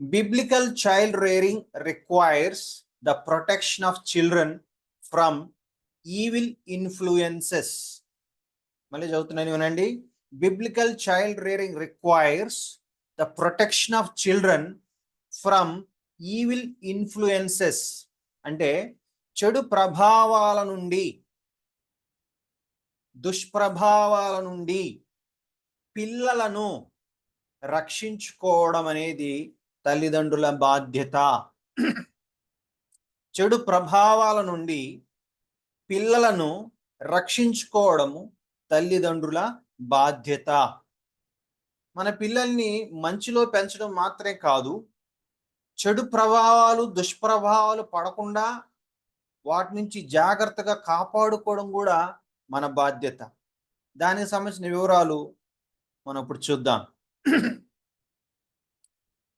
biblical child rearing requires the protection of children from evil influences. మళ్ళీ చదువుతున్నాను వినండి. Biblical child rearing requires the protection of children from evil influences అంటే చెడు ప్రభావాల నుండి దుష్ప్రభావాల నుండి పిల్లలను రక్షించుకోవడం అనేది తల్లిదండ్రుల బాధ్యత. చెడు ప్రభావాల నుండి పిల్లలను రక్షించుకోవడము తల్లిదండ్రుల బాధ్యత. మన పిల్లల్ని మంచిలో పెంచడం మాత్రమే కాదు చెడు ప్రభావాలు దుష్ప్రభావాలు పడకుండా వాటి నుంచి జాగ్రత్తగా కాపాడుకోవడం కూడా మన బాధ్యత. దానికి సంబంధించిన వివరాలు మనం ఇప్పుడు చూద్దాం.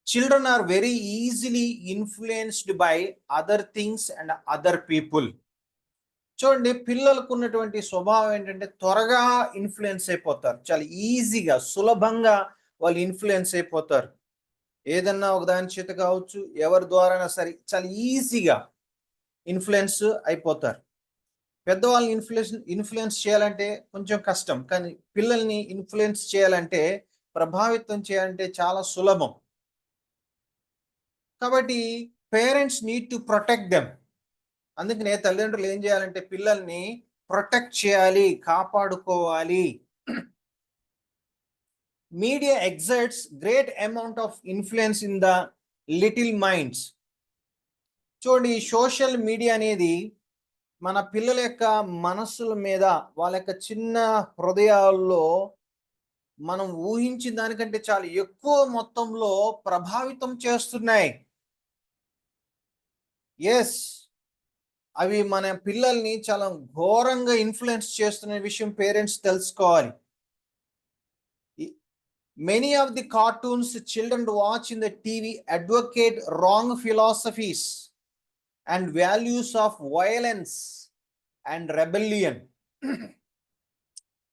Children are very easily influenced by other things and other people చూడండి పిల్లలకు ఉన్నటువంటి స్వభావం ఏంటంటే త్వరగా ఇన్ఫ్లుయెన్స్ అయిపోతారు. చాలా ఈజీగా సులభంగా వాళ్ళు ఇన్ఫ్లుయెన్స్ అయిపోతారు. ఏదన్నా ఒక దాని చేత కావచ్చు ఎవరి ద్వారా సరే చాలా ఈజీగా ఇన్ఫ్లుయెన్స్ అయిపోతారు. పెద్దవాళ్ళని ఇన్ఫ్లుయెన్స్ ఇన్ఫ్లుయెన్స్ చేయాలంటే కొంచెం కష్టం. కానీ పిల్లల్ని ఇన్ఫ్లుయెన్స్ చేయాలంటే ప్రభావితం చేయాలంటే చాలా సులభం. కాబట్టి parents need to protect them. అందుకనే తల్లిదండ్రులు ఏం చేయాలంటే పిల్లల్ని ప్రొటెక్ట్ చేయాలి కాపాడుకోవాలి. Media exerts great amount of influence in the little minds. చూడండి సోషల్ మీడియా అనేది మన పిల్లల యొక్క మనస్సుల మీద వాళ్ళ యొక్క చిన్న హృదయాల్లో మనం ఊహించిన దానికంటే చాలా ఎక్కువ మొత్తంలో ప్రభావితం చేస్తున్నాయి. ఎస్ అవి మన పిల్లల్ని చాలా ఘోరంగా ఇన్ఫ్లుయెన్స్ చేస్తున్న విషయం పేరెంట్స్ తెలుసుకోవాలి. Many of the cartoons children watch in the TV advocate wrong philosophies and values of violence and rebellion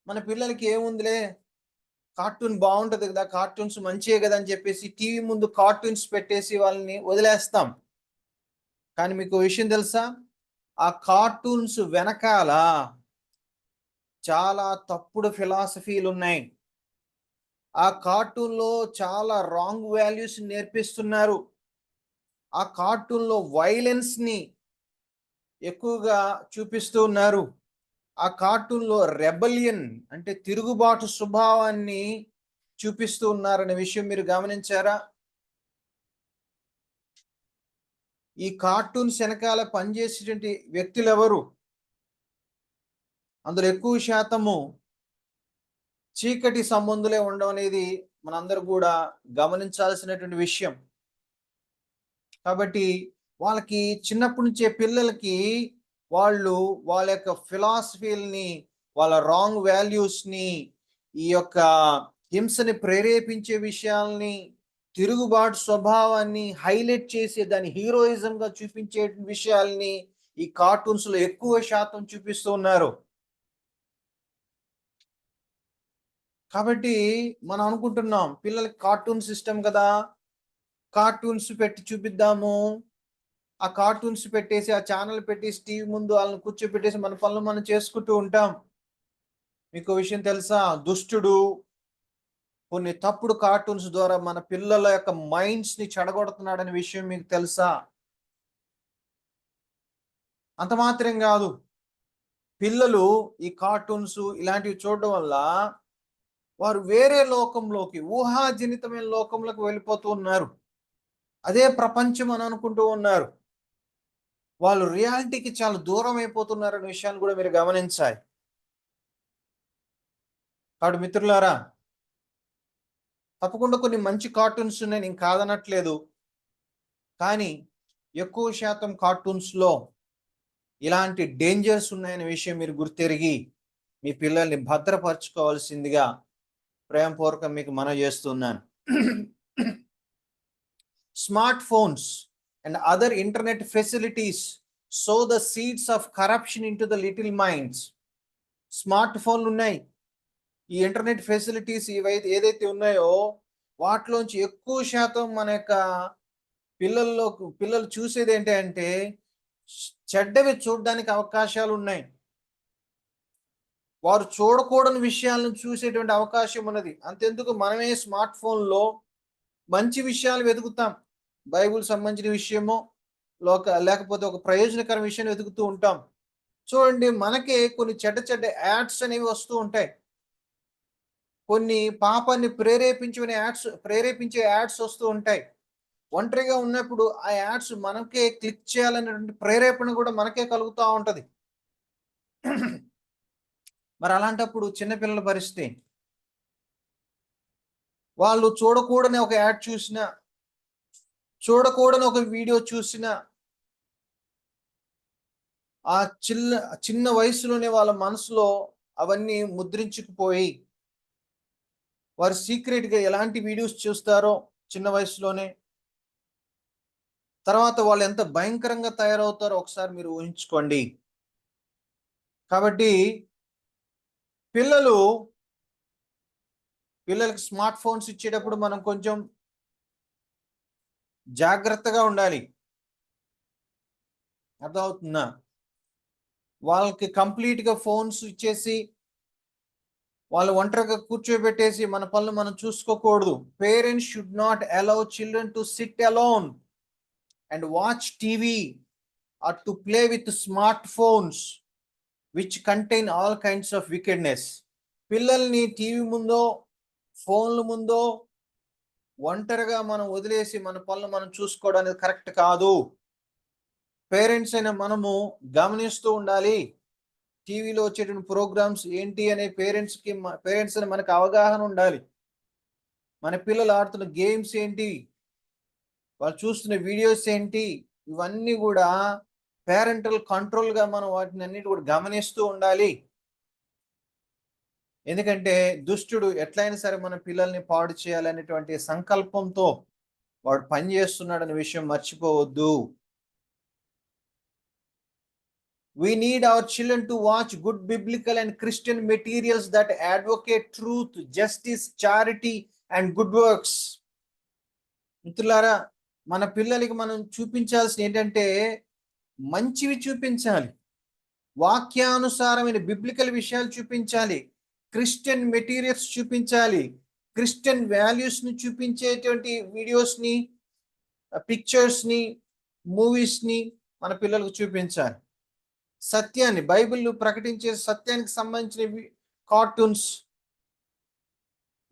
మన పిల్లలకి ఏముందిలే? కార్టూన్ బాగుంటుంది కదా కార్టూన్స్ మంచియే కదా అని చెప్పేసి టీవీ ముందు కార్టూన్స్ పెట్టేసి వాళ్ళని వదిలేస్తాం. కానీ మీకు విషయం తెలుసా? ఆ కార్టూన్స్ వెనకాల చాలా తప్పుడు ఫిలాసఫీలు ఉన్నాయి. ఆ కార్టూన్లో చాలా రాంగ్ వాల్యూస్ నేర్పిస్తున్నారు. ఆ కార్టూన్లో వైలెన్స్ని ఎక్కువగా చూపిస్తూ ఉన్నారు. ఆ కార్టూన్లో రెబలియన్ అంటే తిరుగుబాటు స్వభావాన్ని చూపిస్తూ ఉన్నారనే విషయం మీరు గమనించారా? ఈ కార్టూన్ వెనకాల పనిచేసేటువంటి వ్యక్తులు ఎవరు అందులో ఎక్కువ శాతము చీకటి సంబంధులే ఉండడం అనేది మనందరూ కూడా గమనించాల్సినటువంటి విషయం. కాబట్టి వాళ్ళకి చిన్నప్పటి నుంచే పిల్లలకి వాళ్ళు వాళ్ళ యొక్క ఫిలాసఫీలని వాళ్ళ రాంగ్ వాల్యూస్ని ఈ యొక్క హింసని ప్రేరేపించే విషయాల్ని తిరుగుబాటు స్వభావాన్ని హైలైట్ చేసే దాని హీరోయిజంగా చూపించే విషయాల్ని ఈ కార్టూన్స్లో ఎక్కువ శాతం చూపిస్తూ ఉన్నారు. కాబట్టి మనం అనుకుంటున్నాం పిల్లలకి కార్టూన్ సిస్టమ్ కదా కార్టూన్స్ పెట్టి చూపిద్దాము. ఆ కార్టూన్స్ పెట్టేసి ఆ ఛానల్ పెట్టేసి టీవీ ముందు వాళ్ళని కూర్చోపెట్టేసి మన పనులు మనం చేసుకుంటూ ఉంటాం. మీకు విషయం తెలుసా? దుష్టుడు కొన్ని తప్పుడు కార్టూన్స్ ద్వారా మన పిల్లల యొక్క మైండ్స్ని చెడగొడుతున్నాడనే విషయం మీకు తెలుసా? అంత మాత్రం కాదు. పిల్లలు ఈ కార్టూన్స్ ఇలాంటివి చూడడం వల్ల వారు వేరే లోకంలోకి ఊహాజనితమైన లోకంలోకి వెళ్ళిపోతూ ఉన్నారు. అదే ప్రపంచం అని అనుకుంటూ ఉన్నారు. వాళ్ళు రియాలిటీకి చాలా దూరం అయిపోతున్నారు అనే విషయాన్ని కూడా మీరు గమనించాలి. కాబట్టి మిత్రులారా తప్పకుండా కొన్ని మంచి కార్టూన్స్ ఉన్నాయి నేను కాదనట్లేదు. కానీ ఎక్కువ శాతం కార్టూన్స్లో ఇలాంటి డేంజర్స్ ఉన్నాయనే విషయం మీరు గుర్తెరిగి మీ పిల్లల్ని భద్రపరచుకోవాల్సిందిగా ప్రేమపూర్వకం మీకు మనం చేస్తున్నాను. Smart phones and other internet facilities so the seeds of corruption into the little minds smart ఫోన్లు ఉన్నాయి. ఈ ఇంటర్నెట్ ఫెసిలిటీస్ ఇవైతే ఏదైతే ఉన్నాయో వాటిలోంచి ఎక్కువ శాతం మన యొక్క పిల్లల్లో పిల్లలు చూసేది ఏంటంటే చెడ్డవి చూడడానికి అవకాశాలు ఉన్నాయి. వారు చూడకూడని విషయాలను చూసేటువంటి అవకాశం ఉన్నది. అంతెందుకు మనమే స్మార్ట్ ఫోన్లో మంచి విషయాలు వెతుకుతాం. బైబుల్ సంబంధించిన విషయమో లోక లేకపోతే ఒక ప్రయోజనకర విషయాన్ని వెతుకుతూ ఉంటాం. చూడండి మనకే కొన్ని చెడ్డ చెడ్డ యాడ్స్ అనేవి వస్తూ ఉంటాయి. కొన్ని పాపాన్ని ప్రేరేపించుకునే యాడ్స్ ప్రేరేపించే యాడ్స్ వస్తూ ఉంటాయి. ఒంటరిగా ఉన్నప్పుడు ఆ యాడ్స్ మనకే క్లిక్ చేయాలనేటువంటి ప్రేరేపణ కూడా మనకే కలుగుతూ ఉంటుంది. మరి అలాంటప్పుడు చిన్నపిల్లల పరిస్థితి వాళ్ళు చూడకూడని ఒక యాడ్ చూసిన చూడకూడని ఒక వీడియో చూసిన ఆ చిన్న చిన్న వయసులోనే వాళ్ళ మనసులో అవన్నీ ముద్రించుకుపోయి వారు సీక్రెట్గా ఎలాంటి వీడియోస్ చూస్తారో చిన్న వయసులోనే. తర్వాత వాళ్ళు ఎంత భయంకరంగా తయారవుతారో ఒకసారి మీరు ఊహించుకోండి. కాబట్టి పిల్లలు పిల్లలకి స్మార్ట్ ఫోన్స్ ఇచ్చేటప్పుడు మనం కొంచెం జాగ్రత్తగా ఉండాలి. అర్థమవుతుందా? వాళ్ళకి కంప్లీట్గా ఫోన్స్ ఇచ్చేసి వాళ్ళు ఒంటరిగా కూర్చోబెట్టేసి మన పనులు మనం చూసుకోకూడదు. Parents should not allow children to sit alone and watch TV or to play with smart phones which contain all kinds of wickedness పిల్లల్ని టీవీ ముందో ఫోన్ల ముందో ఒంటరిగా మనం వదిలేసి మన పనులు మనం చూసుకోవడానికి కరెక్ట్ కాదు. పేరెంట్స్ అయిన మనము గమనిస్తూ ఉండాలి. టీవీలో వచ్చేటువంటి ప్రోగ్రామ్స్ ఏంటి అనే పేరెంట్స్కి పేరెంట్స్ అని మనకు అవగాహన ఉండాలి. మన పిల్లలు ఆడుతున్న గేమ్స్ ఏంటి? వాళ్ళు చూస్తున్న వీడియోస్ ఏంటి? ఇవన్నీ కూడా పేరెంటల్ కంట్రోల్గా మనం వాటిని అన్నిటి కూడా గమనిస్తూ ఉండాలి. ఎందుకంటే దుష్టుడు ఎట్లయినా సరే మన పిల్లల్ని పాడు చేయాలనేటువంటి సంకల్పంతో వాడు పనిచేస్తున్నాడనే విషయం మర్చిపోవద్దు. We need our children to watch good biblical and Christian materials that advocate truth, justice, charity, and good works. మిత్రులారా మన పిల్లలకి మనం చూపించాల్సిన ఏంటంటే మంచివి చూపించాలి. వాక్యానుసారమైన బిబ్లికల్ విషయాలు చూపించాలి. క్రిస్టియన్ మెటీరియల్స్ చూపించాలి. క్రిస్టియన్ వాల్యూస్ని చూపించేటువంటి వీడియోస్ని పిక్చర్స్ని మూవీస్ని మన పిల్లలకు చూపించాలి. సత్యాన్ని బైబిల్ ప్రకటించే సత్యానికి సంబంధించిన కార్టూన్స్.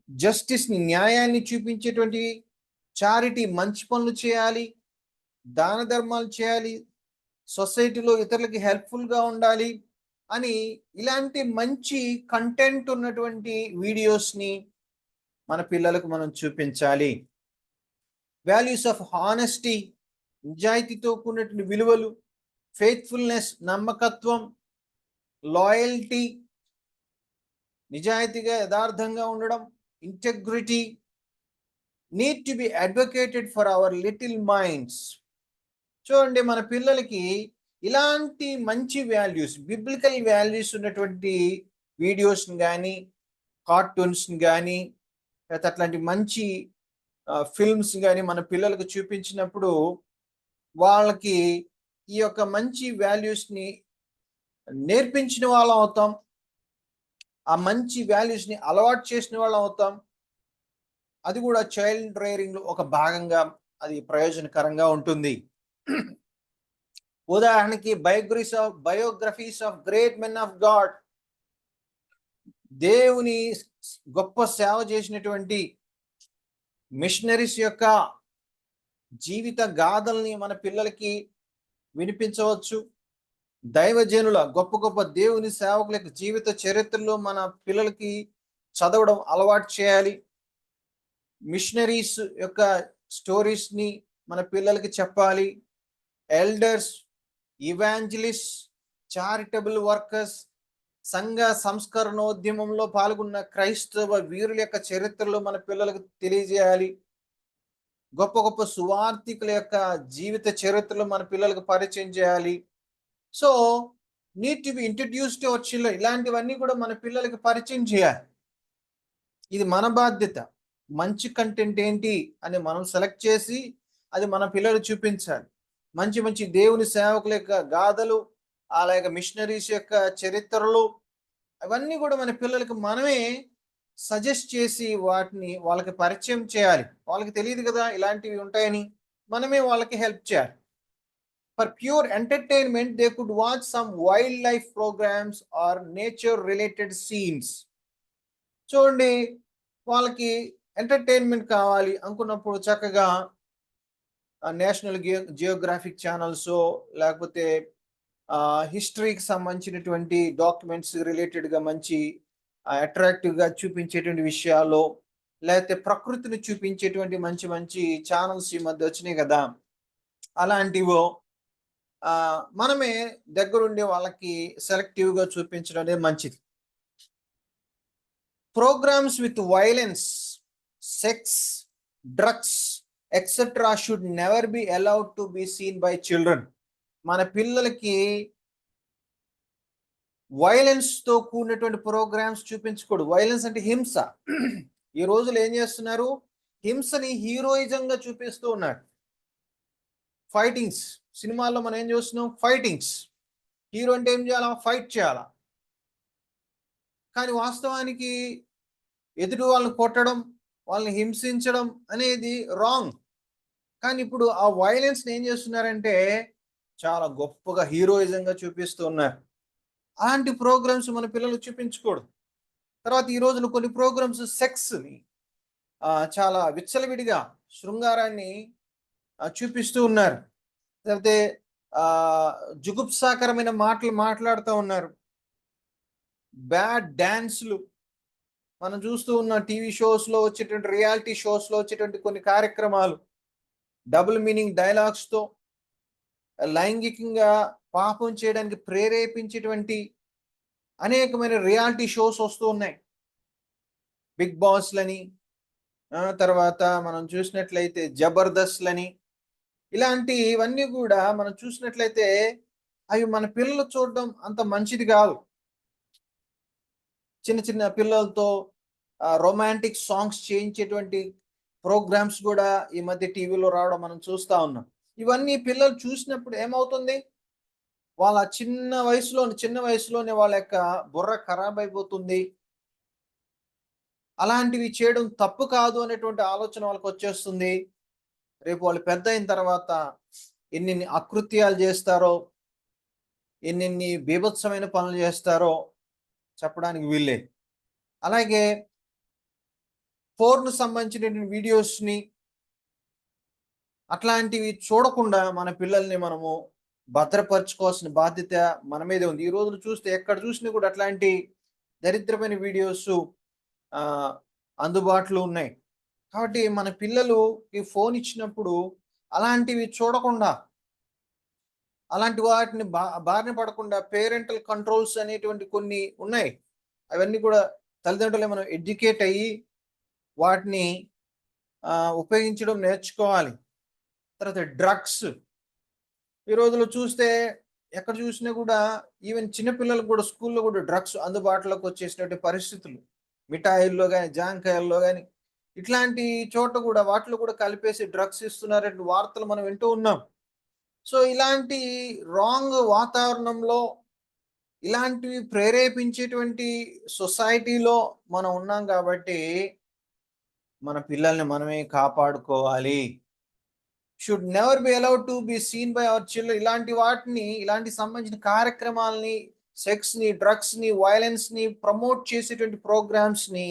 జస్టిస్ని న్యాయాన్ని చూపించేటువంటి చారిటీ మంచి పనులు చేయాలి దాన ధర్మాలు చేయాలి సొసైటీలో ఇతరులకి హెల్ప్ఫుల్గా ఉండాలి అని ఇలాంటి మంచి కంటెంట్ ఉన్నటువంటి వీడియోస్ని మన పిల్లలకు మనం చూపించాలి. వాల్యూస్ ఆఫ్ హానెస్టీ నిజాయితీతో కూడినటువంటి విలువలు ఫెయిత్ఫుల్నెస్ నమ్మకత్వం లాయల్టీ నిజాయితీగా యథార్థంగా ఉండడం integrity need to be advocated for our little minds చూడండి మన పిల్లలకి ఇలాంటి మంచి వాల్యూస్ బిబ్లికల్ వాల్యూస్ ఉన్నటువంటి వీడియోస్ని కానీ కార్టూన్స్ని కానీ లేకపోతే అట్లాంటి మంచి ఫిల్మ్స్ కానీ మన పిల్లలకు చూపించినప్పుడు వాళ్ళకి ఈ యొక్క మంచి వాల్యూస్ని నేర్పించిన వాళ్ళం అవుతాం. ఆ మంచి వాల్యూస్ని అలవాటు చేసిన వాళ్ళం అవుతాం. అది కూడా చైల్డ్ రేరింగ్లో ఒక భాగంగా అది ప్రయోజనకరంగా ఉంటుంది. ఉదాహరణకి biographies of biographies of great men of God దేవుని గొప్ప సేవ చేసినటువంటి మిషనరీస్ యొక్క జీవిత గాథల్ని మన పిల్లలకి వినిపించవచ్చు. దైవజనుల గొప్ప గొప్ప దేవుని సేవకుల యొక్క జీవిత చరిత్రలో మన పిల్లలకి చదవడం అలవాటు చేయాలి. మిషనరీస్ యొక్క స్టోరీస్ని మన పిల్లలకి చెప్పాలి. ఎల్డర్స్ ఇవాంజలిస్ట్ చారిటబుల్ వర్కర్స్ సంఘ సంస్కరణోద్యమంలో పాల్గొన్న క్రైస్తవ వీరుల యొక్క చరిత్రలో మన పిల్లలకు తెలియజేయాలి. గొప్ప గొప్ప సువార్థికుల యొక్క జీవిత చరిత్రలు మన పిల్లలకు పరిచయం చేయాలి. So need to be introduce to our children ఇలాంటివన్నీ కూడా మన పిల్లలకి పరిచయం చేయాలి. ఇది మన బాధ్యత. మంచి కంటెంట్ ఏంటి అని మనం సెలెక్ట్ చేసి అది మన పిల్లలు చూపించాలి. మంచి మంచి దేవుని సేవకుల యొక్క గాథలు అలాగే మిషనరీస్ యొక్క చరిత్రలు అవన్నీ కూడా మన పిల్లలకి మనమే సజెస్ట్ చేసి వాటిని వాళ్ళకి పరిచయం చేయాలి. వాళ్ళకి తెలియదు కదా ఇలాంటివి ఉంటాయని. మనమే వాళ్ళకి హెల్ప్ చేయాలి. For pure entertainment they could watch some wildlife programmes or nature related scenes చూడండి వాళ్ళకి ఎంటర్టైన్మెంట్ కావాలి అనుకున్నప్పుడు చక్కగా నేషనల్ జియోగ్రాఫిక్ ఛానల్స్ లేకపోతే హిస్టరీకి సంబంధించినటువంటి డాక్యుమెంట్స్ రిలేటెడ్గా మంచి అట్రాక్టివ్గా చూపించేటువంటి విషయాలు లేకపోతే ప్రకృతిని చూపించేటువంటి మంచి మంచి ఛానల్స్ ఈ మధ్య వచ్చినాయి కదా. అలాంటివో మనమే దగ్గరుండి వాళ్ళకి సెలెక్టివ్గా చూపించడం అనేది మంచిది. Programmes with violence sex drugs etcetera should never be allowed to be seen by children మన పిల్లలకి వైలెన్స్తో కూడినటువంటి ప్రోగ్రామ్స్ చూపించకూడదు వైలెన్స్ అంటే హింస. ఈ రోజులు ఏం చేస్తున్నారు? హింసని హీరోయిజంగా చూపిస్తూ ఉన్నారు ఫైటింగ్స్ సినిమాల్లో మనం ఏం చూస్తున్నాం? ఫైటింగ్స్ హీరో అంటే ఏం చేయాలా? ఫైట్ చేయాలా? కానీ వాస్తవానికి ఎదుటి వాళ్ళని కొట్టడం వాళ్ళని హింసించడం అనేది రాంగ్ కానీ ఇప్పుడు ఆ వైలెన్స్ని ఏం చేస్తున్నారంటే చాలా గొప్పగా హీరోయిజంగా చూపిస్తూ ఉన్నారు. అలాంటి ప్రోగ్రామ్స్ మన పిల్లలు చూపించకూడదు. తర్వాత ఈ రోజున కొన్ని ప్రోగ్రామ్స్ సెక్స్ని చాలా విచ్చలవిడిగా శృంగారాన్ని చూపిస్తూ ఉన్నారు. లేకపోతే జుగుప్సాకరమైన మాటలు మాట్లాడుతూ ఉన్నారు. బ్యాడ్ డ్యాన్స్లు మనం చూస్తూ ఉన్న టీవీ షోస్లో వచ్చేటువంటి రియాలిటీ షోస్లో వచ్చేటువంటి కొన్ని కార్యక్రమాలు. డబుల్ మీనింగ్ డైలాగ్స్తో లైంగికంగా పాపం చేయడానికి ప్రేరేపించేటువంటి అనేకమైన రియాలిటీ షోస్ వస్తూ ఉన్నాయి. బిగ్ బాస్లని తర్వాత మనం చూసినట్లయితే జబర్దస్త్లని ఇలాంటి ఇవన్నీ కూడా మనం చూసినట్లయితే అవి మన పిల్లలు చూడడం అంత మంచిది కాదు. చిన్న చిన్న పిల్లలతో రొమాంటిక్ సాంగ్స్ చేయించేటువంటి ప్రోగ్రామ్స్ కూడా ఈ మధ్య టీవీలో రావడం మనం చూస్తా ఉన్నాం. ఇవన్నీ పిల్లలు చూసినప్పుడు ఏమవుతుంది? వాళ్ళ చిన్న వయసులో చిన్న వయసులోనే వాళ్ళ యొక్క బుర్ర ఖరాబ్ అయిపోతుంది. అలాంటివి చేయడం తప్పు కాదు అనేటువంటి ఆలోచన వాళ్ళకి వచ్చేస్తుంది. రేపు వాళ్ళు పెద్ద అయిన తర్వాత ఎన్ని అకృత్యాలు చేస్తారో ఎన్నెన్ని బీభత్సమైన పనులు చేస్తారో చెప్పడానికి వీళ్ళే అలాగే ఫోన్ సంబంధించిన వీడియోస్ని అట్లాంటివి చూడకుండా మన పిల్లల్ని మనము భద్రపరచుకోవాల్సిన బాధ్యత మన మీదే ఉంది. ఈ రోజులు చూస్తే ఎక్కడ చూసినా కూడా అట్లాంటి దరిద్రమైన వీడియోస్ అందుబాటులో ఉన్నాయి. కాబట్టి మన పిల్లలు ఈ ఫోన్ ఇచ్చినప్పుడు అలాంటివి చూడకుండా అలాంటి వాటిని బా బారిన పడకుండా పేరెంటల్ కంట్రోల్స్ అనేటువంటి కొన్ని ఉన్నాయి. అవన్నీ కూడా తల్లిదండ్రులే మనం ఎడ్యుకేట్ అయ్యి వాటిని ఉపయోగించడం నేర్చుకోవాలి. తర్వాత డ్రగ్స్ ఈ రోజుల్లో చూస్తే ఎక్కడ చూసినా కూడా ఈవెన్ చిన్నపిల్లలకు కూడా స్కూల్లో కూడా డ్రగ్స్ అందుబాటులోకి వచ్చేసినటువంటి పరిస్థితులు. మిఠాయిల్లో కానీ జాంకాయల్లో కానీ ఇట్లాంటి చోట కూడా వాటిలో కూడా కలిపేసి డ్రగ్స్ ఇస్తున్నారనే వార్తలు మనం వింటూ ఉన్నాం. సో ఇలాంటి రాంగ్ వాతావరణంలో ఇలాంటివి ప్రేరేపించేటువంటి సొసైటీలో మనం ఉన్నాం కాబట్టి మన పిల్లల్ని మనమే కాపాడుకోవాలి. Should never be allowed to be seen by our children ఇలాంటి వాటిని ఇలాంటి సంబంధించిన కార్యక్రమాలని సెక్స్ని డ్రగ్స్ని వైలెన్స్ని ప్రమోట్ చేసేటువంటి ప్రోగ్రామ్స్ని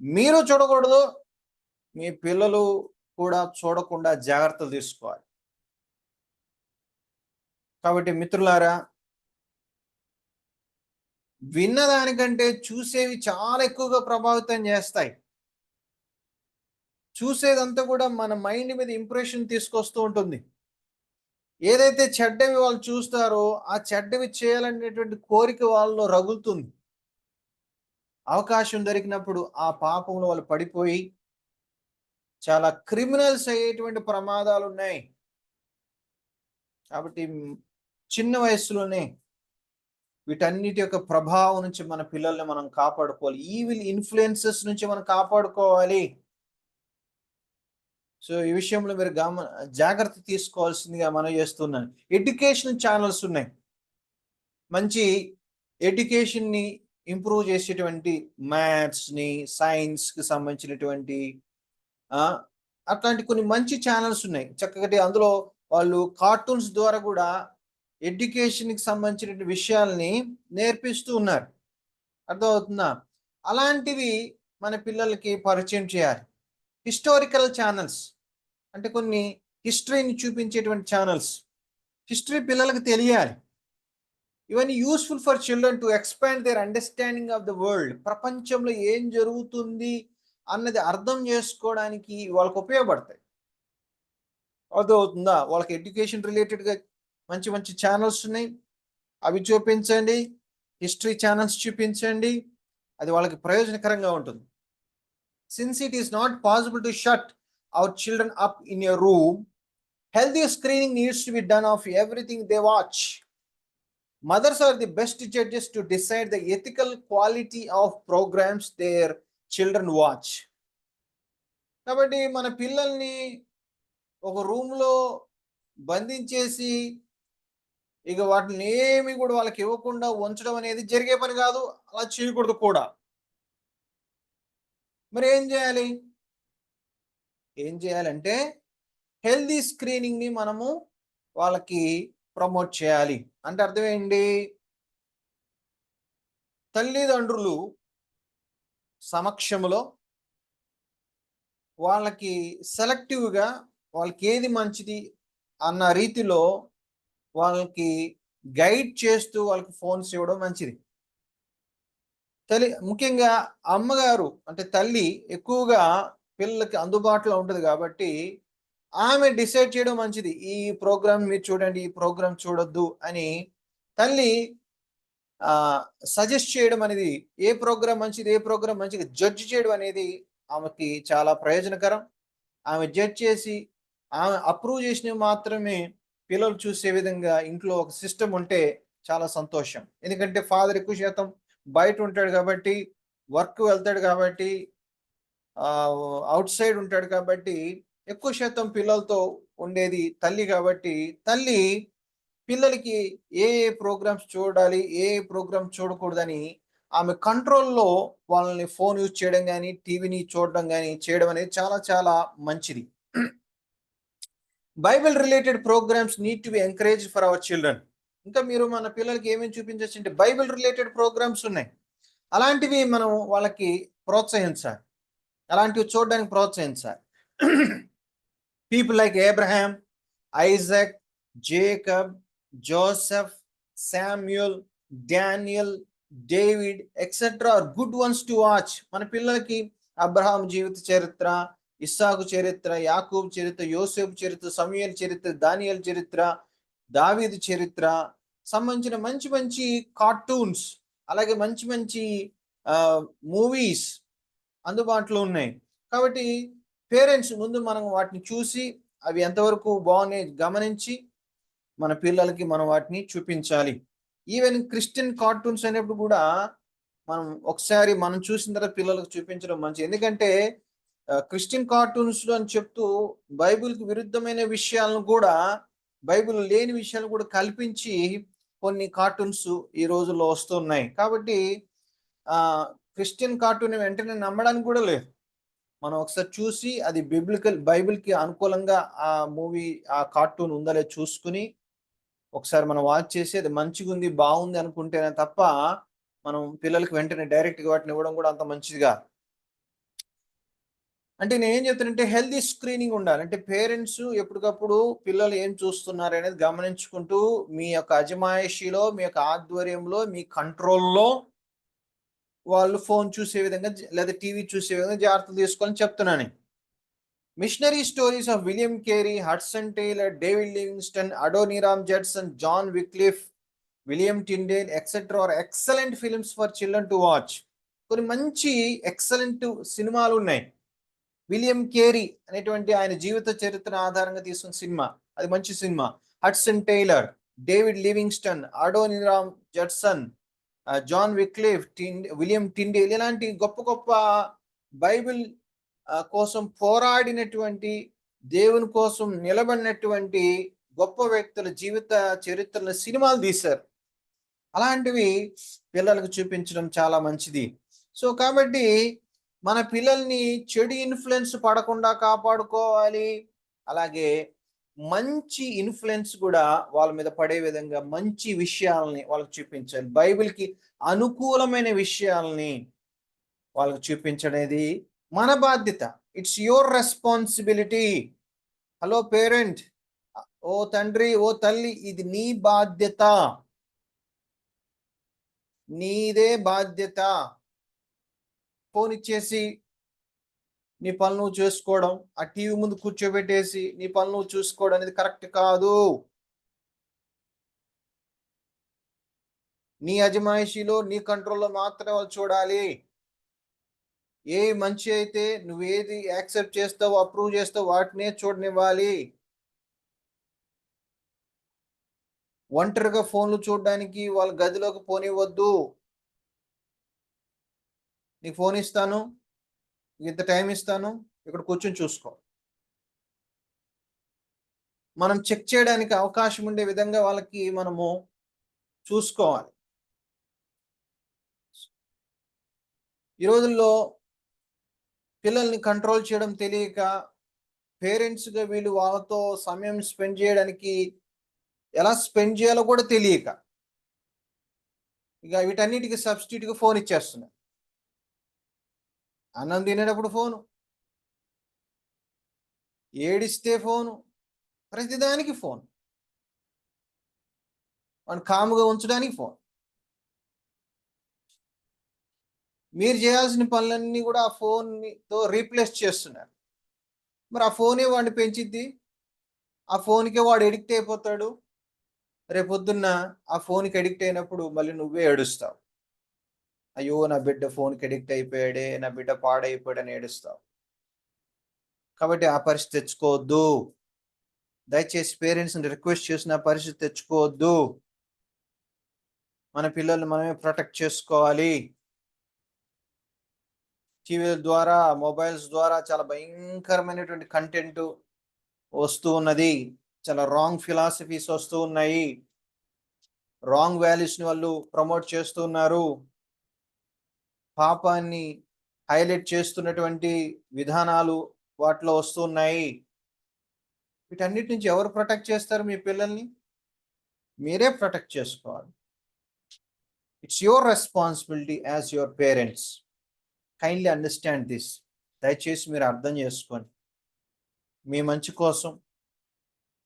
మీరు చూడకూడదు మీ పిల్లలు కూడా చూడకుండా జాగ్రత్తలు తీసుకోవాలి. కాబట్టి మిత్రులారా విన్నదానికంటే చూసేవి చాలా ఎక్కువగా ప్రభావితం చేస్తాయి. చూసేదంతా కూడా మన మైండ్ మీద ఇంప్రెషన్ తీసుకొస్తూ ఉంటుంది. ఏదైతే చెడ్డవి వాళ్ళు చూస్తారో ఆ చెడ్డవి చేయాలనేటువంటి కోరిక వాళ్ళలో రగులుతుంది. అవకాశం దొరికినప్పుడు ఆ పాపంలో వాళ్ళు పడిపోయి చాలా క్రిమినల్స్ అయ్యేటువంటి ప్రమాదాలు ఉన్నాయి. కాబట్టి చిన్న వయసులోనే వీటన్నిటి యొక్క ప్రభావం నుంచి మన పిల్లల్ని మనం కాపాడుకోవాలి. ఈవిల్ ఇన్ఫ్లుయెన్సెస్ నుంచి మనం కాపాడుకోవాలి. సో ఈ విషయంలో మీరు గమ జాగ్రత్త తీసుకోవాల్సిందిగా మనం చేస్తున్నాను. ఎడ్యుకేషన్ ఛానల్స్ ఉన్నాయి. మంచి ఎడ్యుకేషన్ని ఇంప్రూవ్ చేసేటువంటి మ్యాథ్స్ని సైన్స్కి సంబంధించినటువంటి అట్లాంటి కొన్ని మంచి ఛానల్స్ ఉన్నాయి. చక్కటి అందులో వాళ్ళు కార్టూన్స్ ద్వారా కూడా ఎడ్యుకేషన్కి సంబంధించిన విషయాల్ని నేర్పిస్తూ ఉన్నారు. అర్థమవుతుందా? అలాంటివి మన పిల్లలకి పరిచయం చేయాలి. హిస్టారికల్ ఛానల్స్ అంటే కొన్ని హిస్టరీని చూపించేటువంటి ఛానల్స్ హిస్టరీ పిల్లలకు తెలియాలి. ఇవన్నీ useful for children to expand their understanding of the world ప్రపంచంలో ఏం జరుగుతుంది అన్నది అర్థం చేసుకోవడానికి వాళ్ళకు ఉపయోగపడతాయి. అర్థమవుతుందా వాళ్ళకి ఎడ్యుకేషన్ రిలేటెడ్గా మంచి మంచి ఛానల్స్ ఉన్నాయి. అవి చూపించండి. హిస్టరీ ఛానల్స్ చూపించండి. అది వాళ్ళకి ప్రయోజనకరంగా ఉంటుంది. Since it is not possible to shut our children up in your room healthy screening needs to be done of everything they watch mothers are the best judges to decide the ethical quality of programs their children watch కాబట్టి మన పిల్లల్ని ఒక రూమ్లో బంధించేసి ఇక వాటిని ఏమి కూడా వాళ్ళకి ఇవ్వకుండా ఉంచడం అనేది జరిగే పని కాదు అలా చేయకూడదు కూడా. మరి ఏం చేయాలి? ఏం చేయాలంటే హెల్దీ స్క్రీనింగ్ని మనము వాళ్ళకి ప్రమోట్ చేయాలి. అంటే అర్థం ఏంటి? తల్లిదండ్రులు సమక్షంలో వాళ్ళకి సెలెక్టివ్గా వాళ్ళకి ఏది మంచిది అన్న రీతిలో వాళ్ళకి గైడ్ చేస్తూ వాళ్ళకి ఫోన్స్ ఇవ్వడం మంచిది. తల్లి ముఖ్యంగా అమ్మగారు అంటే తల్లి ఎక్కువగా పిల్లలకి అందుబాటులో ఉంటుంది కాబట్టి ఆమె డిసైడ్ చేయడం మంచిది. ఈ ప్రోగ్రామ్ మీరు చూడండి ఈ ప్రోగ్రామ్ చూడొద్దు అని తల్లి సజెస్ట్ చేయడం అనేది ఏ ప్రోగ్రామ్ మంచిది ఏ ప్రోగ్రామ్ మంచిది జడ్జ్ చేయడం అనేది ఆమెకి చాలా ప్రయోజనకరం. ఆమె జడ్జ్ చేసి ఆమె అప్రూవ్ చేసినవి మాత్రమే పిల్లలు చూసే విధంగా ఇంట్లో ఒక సిస్టమ్ ఉంటే చాలా సంతోషం. ఎందుకంటే ఫాదర్ ఎక్కువ శాతం బయట ఉంటాడు కాబట్టి వర్క్ వెళ్తాడు కాబట్టి అవుట్ సైడ్ ఉంటాడు కాబట్టి ఎక్కువ శాతం పిల్లలతో ఉండేది తల్లి కాబట్టి తల్లి పిల్లలకి ఏ ఏ ప్రోగ్రామ్స్ చూడాలి ఏ ఏ ప్రోగ్రామ్ చూడకూడదని ఆమె కంట్రోల్లో వాళ్ళని ఫోన్ యూజ్ చేయడం కానీ టీవీని చూడడం కానీ చేయడం అనేది చాలా చాలా మంచిది. Bible related programmes need to be encourage for our children. ఇంకా మీరు మన పిల్లలకి ఏమేమి చూపించవచ్చు అంటే బైబిల్ రిలేటెడ్ ప్రోగ్రామ్స్ ఉన్నాయి. అలాంటివి మనం వాళ్ళకి ప్రోత్సహించాలి. అలాంటివి చూడడానికి ప్రోత్సహించాలి people like Abraham Isaac Jacob Joseph Samuel Daniel David etcetera are good ones to watch మన పిల్లలకి అబ్రహాం జీవిత చరిత్ర ఇస్సాకు చరిత్ర యాకూబ్ చరిత్ర యోసేపు చరిత్ర సమయల్ చరిత్ర దానియల్ చరిత్ర దావీదు చరిత్ర సంబంధించిన మంచి మంచి కార్టూన్స్ అలాగే మంచి మంచి మూవీస్ అందుబాటులో ఉన్నాయి. కాబట్టి పేరెంట్స్ ముందు మనం వాటిని చూసి అవి ఎంతవరకు బాగున్నాయి గమనించి మన పిల్లలకి మనం వాటిని చూపించాలి. ఈవెన్ క్రిస్టియన్ కార్టూన్స్ అనేప్పుడు కూడా మనం ఒకసారి మనం చూసిన తర్వాత పిల్లలకు చూపించడం మంచిది ఎందుకంటే క్రిస్టియన్ కార్టూన్స్ అని చెప్తూ బైబిల్కి విరుద్ధమైన విషయాలను కూడా బైబిల్ లేని విషయాలు కూడా కల్పించి కొన్ని కార్టూన్స్ ఈ రోజుల్లో వస్తున్నాయి కాబట్టి క్రిస్టియన్ కార్టూన్ వెంటనే నమ్మడానికి కూడా లేదు. మనం ఒకసారి చూసి అది బిబ్లికల్ బైబిల్కి అనుకూలంగా ఆ మూవీ ఆ కార్టూన్ ఉందా లేదా చూసుకుని ఒకసారి మనం వాచ్ చేసి అది మంచిగా ఉంది బాగుంది అనుకుంటేనే తప్ప మనం పిల్లలకి వెంటనే డైరెక్ట్గా వాటిని ఇవ్వడం కూడా అంత మంచిదిగా అంటే నేను ఏం చెప్తానంటే హెల్దీ స్క్రీనింగ్ ఉండాలి. అంటే పేరెంట్స్ ఎప్పటికప్పుడు పిల్లలు ఏం చూస్తున్నారు అనేది గమనించుకుంటూ మీ యొక్క అజమాయిషిలో మీ యొక్క ఆధ్వర్యంలో మీ కంట్రోల్లో వాళ్ళు ఫోన్ చూసే విధంగా లేదా టీవీ చూసే విధంగా జాగ్రత్తలు తీసుకోవాలని చెప్తున్నాను. Missionary stories of William Carey Hudson Taylor David Livingstone Adoniram Judson John Wycliffe William Tyndale etcetera are excellent films for children to watch కొన్ని మంచి ఎక్సలెంట్ సినిమాలు ఉన్నాయి. విలియం కేరీ అనేటువంటి ఆయన జీవిత చరిత్ర ఆధారంగా తీసుకున్న సినిమా. అది మంచి cinema. Hudson Taylor David Livingstone Adoniram Judson John Wycliffe tinned William Tyndale ఇలాంటి గొప్ప గొప్ప బైబిల్ కోసం పోరాడినటువంటి దేవుని కోసం నిలబడినటువంటి గొప్ప వ్యక్తుల జీవిత చరిత్రల సినిమాలు తీశారు. అలాంటివి పిల్లలకు చూపించడం చాలా మంచిది. సో కాబట్టి మన పిల్లల్ని చెడు ఇన్ఫ్లుయెన్స్ పడకుండా కాపాడుకోవాలి. అలాగే మంచి ఇన్ఫ్లుయెన్స్ కూడా వాళ్ళ మీద పడే విధంగా మంచి విషయాలని వాళ్ళకి చూపించాలి. బైబిల్కి అనుకూలమైన విషయాల్ని వాళ్ళకి చూపించనేది మన బాధ్యత. It's your responsibility hello parent ఓ తండ్రి ఓ తల్లి ఇది నీ బాధ్యత. నీదే బాధ్యత. ఫోన్ ఇచ్చేసి నీ పనులు నువ్వు చేసుకోవడం ఆ టీవీ ముందు కూర్చోబెట్టేసి నీ పనులు నువ్వు చూసుకోవడం అనేది కరెక్ట్ కాదు. నీ అజమాయిషిలో నీ కంట్రోల్లో మాత్రమే వాళ్ళు చూడాలి. ఏ మంచి అయితే నువ్వు ఏది యాక్సెప్ట్ చేస్తావు అప్రూవ్ చేస్తావు వాటినే చూడనివ్వాలి. ఒంటరిగా ఫోన్లు చూడడానికి వాళ్ళ గదిలోకి పోనివ్వద్దు. నీకు ఫోన్ ఇస్తాను. ఇంత టైం ఇస్తాను ఇక్కడ కూర్చొని చూసుకో. మనం చెక్ చేయడానికి అవకాశం ఉండే విధంగా వాళ్ళకి మనము చూసుకోవాలి. ఈ రోజుల్లో పిల్లల్ని కంట్రోల్ చేయడం తెలియక పేరెంట్స్గా వీళ్ళు వాళ్ళతో సమయం స్పెండ్ చేయడానికి ఎలా స్పెండ్ చేయాలో కూడా తెలియక. ఇక వీటన్నిటికీ సబ్స్టిట్యూట్గా ఫోన్ ఇచ్చేస్తున్నారు. అన్నం తినేటప్పుడు ఫోను. ఏడిస్తే ఫోను. ప్రతిదానికి ఫోన్. వాడిని కాముగా ఉంచడానికి ఫోన్. మీరు చేయాల్సిన పనులన్నీ కూడా ఆ ఫోన్తో రీప్లేస్ చేస్తున్నారు. మరి ఆ ఫోనే వాడిని పెంచిద్ది? ఆ ఫోన్కే వాడు ఎడిక్ట్ అయిపోతాడు? రేపొద్దున్న ఆ ఫోన్కి అడిక్ట్ అయినప్పుడు మళ్ళీ నువ్వే ఏడుస్తావు. అయ్యో నా బిడ్డ ఫోన్కి అడిక్ట్ అయిపోయాడే నా బిడ్డ పాడైపోయాడని ఏడుస్తావు కాబట్టి ఆ పరిస్థితి తెచ్చుకోవద్దు. దయచేసి పేరెంట్స్ని రిక్వెస్ట్ చేసిన పరిస్థితి తెచ్చుకోవద్దు. మన పిల్లల్ని మనమే ప్రొటెక్ట్ చేసుకోవాలి. టీవీల ద్వారా మొబైల్స్ ద్వారా చాలా భయంకరమైనటువంటి కంటెంట్ వస్తూ ఉన్నది. చాలా రాంగ్ ఫిలాసఫీస్ వస్తూ ఉన్నాయి. రాంగ్ వాల్యూస్ని వాళ్ళు ప్రమోట్ చేస్తూ ఉన్నారు. పాపాన్ని హైలైట్ చేస్తున్నటువంటి విధానాలు వాటిలో వస్తున్నాయి వీటన్నిటి నుంచి ఎవరు ప్రొటెక్ట్ చేస్తారు మీ పిల్లల్ని? మీరే ప్రొటెక్ట్ చేసుకోవాలి. It's your responsibility as your parents kindly understand this దయచేసి మీరు అర్థం చేసుకోండి. మీ మంచి కోసం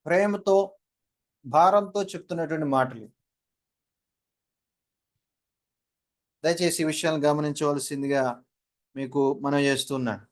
ప్రేమతో భారంతో చెప్తున్నటువంటి మాటలు. దయచేసి ఈ విషయాలను గమనించవలసిందిగా మీకు మనం చేస్తున్నాను